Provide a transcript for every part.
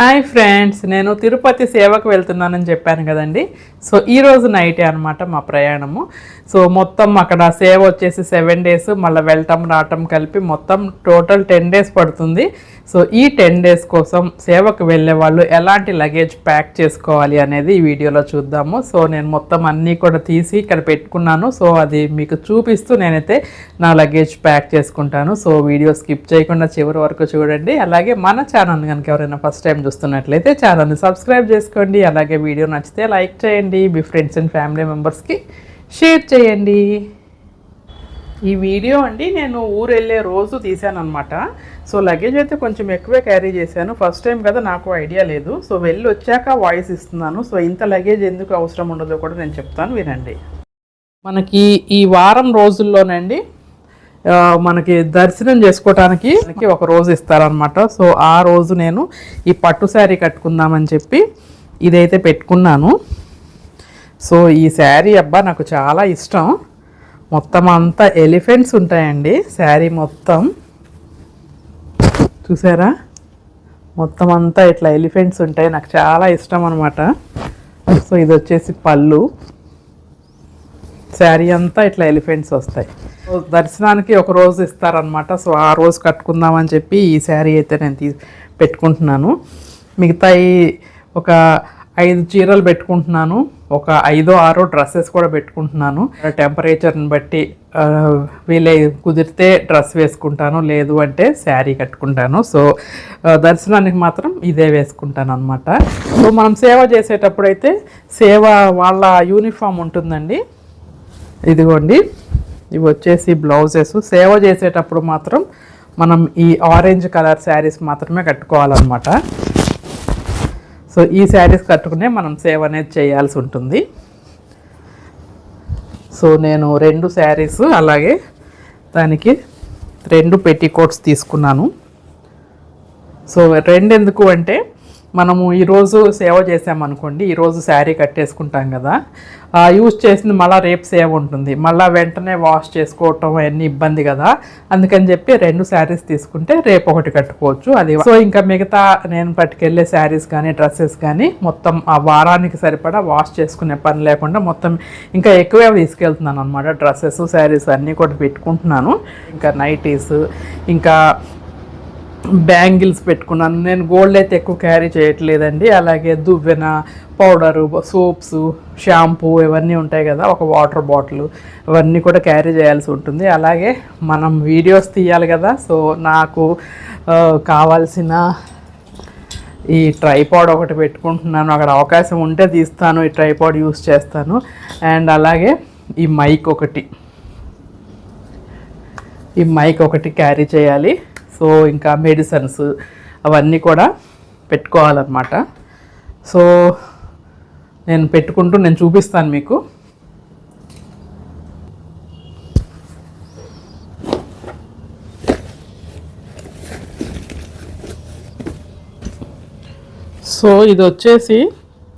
Hi friends నేను తిరుపతి సేవకు వెళ్తున్నానని చెప్పాను కదండి. సో ఈ రోజు నైటే అనమాట మా ప్రయాణము. సో మొత్తం అక్కడ సేవ వచ్చేసి సెవెన్ డేస్ మళ్ళీ వెళ్ళటం రావటం కలిపి మొత్తం టోటల్ టెన్ డేస్ పడుతుంది. సో ఈ టెన్ డేస్ కోసం సేవకు వెళ్ళే వాళ్ళు ఎలాంటి లగేజ్ ప్యాక్ చేసుకోవాలి అనేది ఈ వీడియోలో చూద్దాము. సో నేను మొత్తం అన్నీ కూడా తీసి ఇక్కడ పెట్టుకున్నాను. సో అది మీకు చూపిస్తూ నేనైతే నా లగేజ్ ప్యాక్ చేసుకుంటాను. సో వీడియో స్కిప్ చేయకుండా చివరి వరకు చూడండి. అలాగే మన ఛానల్ కనుక ఎవరైనా ఫస్ట్ టైం చూస్తున్నట్లయితే ఛానల్ని సబ్స్క్రైబ్ చేసుకోండి. అలాగే వీడియో నచ్చితే లైక్ చేయండి. మీ ఫ్రెండ్స్ అండ్ ఫ్యామిలీ మెంబర్స్కి షేర్ చేయండి. ఈ వీడియో అండి నేను ఊరు వెళ్ళే రోజు తీశాను అనమాట సో లగేజ్ అయితే కొంచెం ఎక్కువే క్యారీ చేశాను. ఫస్ట్ టైం కదా నాకు ఐడియా లేదు. సో వెళ్ళి వచ్చాక వాయిస్ ఇస్తున్నాను. సో ఇంత లగేజ్ ఎందుకు అవసరం ఉండదో కూడా నేను చెప్తాను. వినండి. మనకి ఈ వారం రోజుల్లోనండి మనకి దర్శనం చేసుకోవటానికి మనకి ఒక రోజు ఇస్తారనమాట సో ఆ రోజు నేను ఈ పట్టు శారీ కట్టుకుందామని చెప్పి ఇదైతే పెట్టుకున్నాను. సో ఈ శారీ అబ్బా నాకు చాలా ఇష్టం. మొత్తం అంతా ఎలిఫెంట్స్ ఉంటాయండి శారీ మొత్తం. చూసారా? మొత్తం అంతా ఇట్లా ఎలిఫెంట్స్ ఉంటాయి నాకు చాలా ఇష్టం అనమాట సో ఇది వచ్చేసి పళ్ళు. శారీ అంతా ఇట్లా ఎలిఫెంట్స్ వస్తాయి. సో దర్శనానికి ఒక రోజు ఇస్తారనమాట సో ఆ రోజు కట్టుకుందామని చెప్పి ఈ శారీ అయితే నేను తీ పెట్టుకుంటున్నాను. మిగతాయి ఒక ఐదు చీరలు పెట్టుకుంటున్నాను. ఒక ఐదో ఆరో డ్రెస్సెస్ కూడా పెట్టుకుంటున్నాను. టెంపరేచర్ని బట్టి వీలై కుదిరితే డ్రెస్ వేసుకుంటాను. లేదు అంటే శారీ కట్టుకుంటాను. సో దర్శనానికి మాత్రం ఇదే వేసుకుంటాను అనమాట సో మనం సేవ చేసేటప్పుడు అయితే సేవ వాళ్ళ యూనిఫామ్ ఉంటుందండి. ఇదిగోండి. ఇవి వచ్చేసి బ్లౌజెస్. సేవ చేసేటప్పుడు మాత్రం మనం ఈ ఆరెంజ్ కలర్ శారీస్ మాత్రమే కట్టుకోవాలన్నమాట. సో ఈ శారీస్ కట్టుకునే మనం సేవ్ అనేది చేయాల్సి ఉంటుంది. సో నేను రెండు శారీస్ అలాగే దానికి రెండు పెట్టికోట్స్ తీసుకున్నాను. సో రెండు ఎందుకు అంటే మనము ఈరోజు సేవ చేసామనుకోండి ఈరోజు శారీ కట్టేసుకుంటాం కదా. ఆ యూజ్ చేసింది మళ్ళీ రేపు సేవ్ ఉంటుంది. మళ్ళీ వెంటనే వాష్ చేసుకోవటం అవన్నీ ఇబ్బంది కదా. అందుకని చెప్పి రెండు శారీస్ తీసుకుంటే రేపు ఒకటి కట్టుకోవచ్చు. అది సో ఇంకా మిగతా నేను పట్టుకెళ్ళే శారీస్ కానీ డ్రెస్సెస్ కానీ మొత్తం ఆ వారానికి సరిపడా వాష్ చేసుకునే పని లేకుండా మొత్తం ఇంకా ఎక్కువే తీసుకెళ్తున్నాను అనమాట డ్రెస్సెస్ శారీస్ అన్నీ కూడా పెట్టుకుంటున్నాను. ఇంకా నైటీస్ ఇంకా బ్యాంగిల్స్ పెట్టుకున్నాను. నేను గోల్డ్ అయితే ఎక్కువ క్యారీ చేయట్లేదండి. అలాగే దువ్వెన పౌడరు సోప్స్ షాంపూ ఇవన్నీ ఉంటాయి కదా ఒక వాటర్ బాటిల్ ఇవన్నీ కూడా క్యారీ చేయాల్సి ఉంటుంది. అలాగే మనం వీడియోస్ తీయాలి కదా సో నాకు కావాల్సిన ఈ ట్రైపాడ్ ఒకటి పెట్టుకుంటున్నాను. అక్కడ అవకాశం ఉంటే తీస్తాను ఈ ట్రైపాడ్ యూస్ చేస్తాను. అండ్ అలాగే ఈ మైక్ ఒకటి. ఈ మైక్ ఒకటి క్యారీ చేయాలి. సో ఇంకా మెడిసిన్స్ అవన్నీ కూడా పెట్టుకోవాలన్నమాట. సో నేను పెట్టుకుంటూ నేను చూపిస్తాను మీకు. సో ఇది వచ్చేసి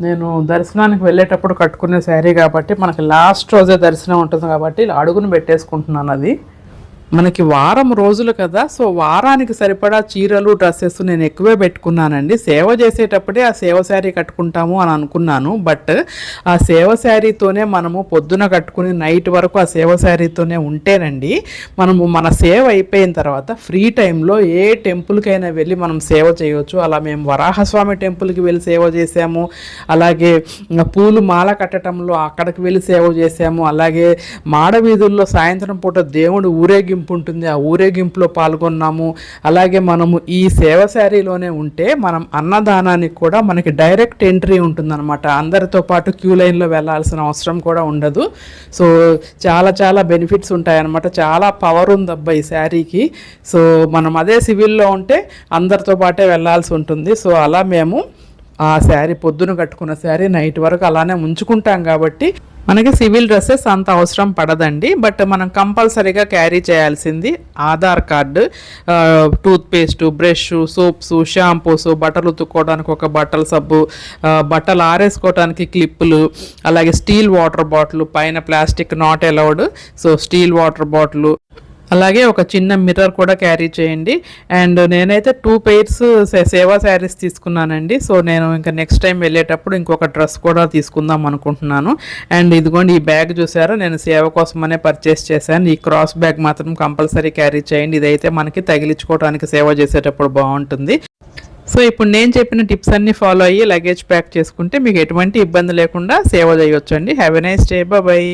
నేను దర్శనానికి వెళ్ళేటప్పుడు కట్టుకునే శారీ కాబట్టి మనకి లాస్ట్ రోజే దర్శనం ఉంటుంది కాబట్టి ఇలా అడుగును పెట్టేసుకుంటున్నాను అది. మనకి వారం రోజులు కదా సో వారానికి సరిపడా చీరలు డ్రెస్సెస్ నేను ఎక్కువే పెట్టుకున్నానండి. సేవ చేసేటప్పుడే ఆ సేవ శారీ కట్టుకుంటాము అని అనుకున్నాను. బట్ ఆ సేవ శారీతోనే మనము పొద్దున కట్టుకుని నైట్ వరకు ఆ సేవ శారీతోనే ఉంటేనండి మనము మన సేవ అయిపోయిన తర్వాత ఫ్రీ టైంలో ఏ టెంపుల్కైనా వెళ్ళి మనం సేవ చేయవచ్చు అలా మేము వరాహస్వామి టెంపుల్కి వెళ్ళి సేవ చేసాము అలాగే పూలు మాల కట్టడంలో అక్కడికి వెళ్ళి సేవ చేసాము అలాగే మాడ వీధుల్లో సాయంత్రం పూట దేవుడు ఊరేగింపు ఉంటుంది ఆ ఊరేగింపులో పాల్గొన్నాము. అలాగే మనము ఈ సేవ శారీలోనే ఉంటే మనం అన్నదానానికి కూడా మనకి డైరెక్ట్ ఎంట్రీ ఉంటుందన్నమాట. అందరితో పాటు క్యూ లైన్లో వెళ్ళాల్సిన అవసరం కూడా ఉండదు. సో చాలా చాలా బెనిఫిట్స్ ఉంటాయన్నమాట. చాలా పవర్ ఉంది అబ్బా ఈ శారీకి. సో మనం అదే సివిల్లో ఉంటే అందరితో పాటే వెళ్ళాల్సి ఉంటుంది. సో అలా మేము ఆ శారీ పొద్దున కట్టుకున్న శారీ నైట్ వరకు అలానే ఉంచుకుంటాం కాబట్టి మనకి సివిల్ డ్రెస్సెస్ అంత అవసరం పడదండి. బట్ మనం కంపల్సరీగా క్యారీ చేయాల్సింది Aadhaar card toothpaste brush soaps shampoos బట్టలు ఉతుక్కోవడానికి ఒక బట్టల సబ్బు బట్టలు ఆరేసుకోవడానికి క్లిప్పులు అలాగే స్టీల్ వాటర్ బాటిల్ పైన plastic not allowed. So steel water bottle అలాగే ఒక చిన్న మిర్రర్ కూడా క్యారీ చేయండి. అండ్ నేనైతే టూ పెయిర్స్ సేవా శారీస్ తీసుకున్నానండి. సో నేను ఇంకా నెక్స్ట్ టైం వెళ్ళేటప్పుడు ఇంకొక డ్రెస్ కూడా తీసుకుందాం అనుకుంటున్నాను. అండ్ ఇదిగోండి ఈ బ్యాగ్ చూసారా? నేను సేవ కోసమనే పర్చేస్ చేశాను. ఈ క్రాస్ బ్యాగ్ మాత్రం కంపల్సరీ క్యారీ చేయండి. ఇదైతే మనకి తగిలించుకోవడానికి సేవ చేసేటప్పుడు బాగుంటుంది. సో ఇప్పుడు నేను చెప్పిన టిప్స్ అన్ని ఫాలో అయ్యి లగేజ్ ప్యాక్ చేసుకుంటే మీకు ఎటువంటి ఇబ్బంది లేకుండా సేవ చేయొచ్చండి. Have a nice day. Bye.